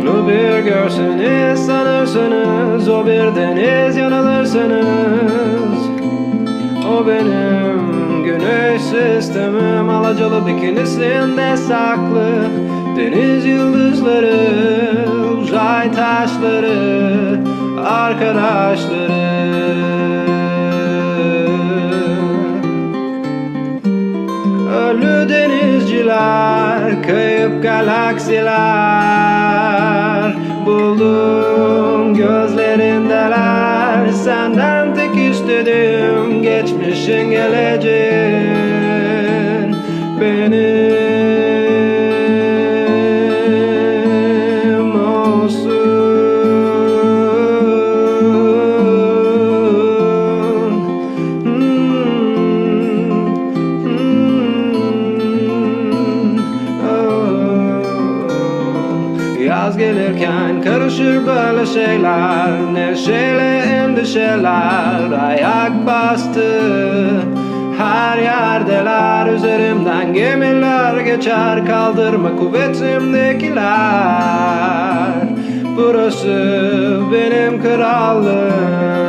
Onu bir görseniz sanırsınız O bir deniz yanılırsınız. O benim güneş sistemim Alacalı bikinisinde saklı. Deniz yıldızları Uzay taşları Arkadaşları. Galaksiler. Buldum gözlerindeler. Senden tek istediğim geçmişin geleceğin Yaz gelirken karışır böyle şeyler. Neşeyle endişeler ayak bastı. Her yerdeler üzerimden gemiler geçer. Kaldırma kuvvetimdekiler. Burası benim krallığım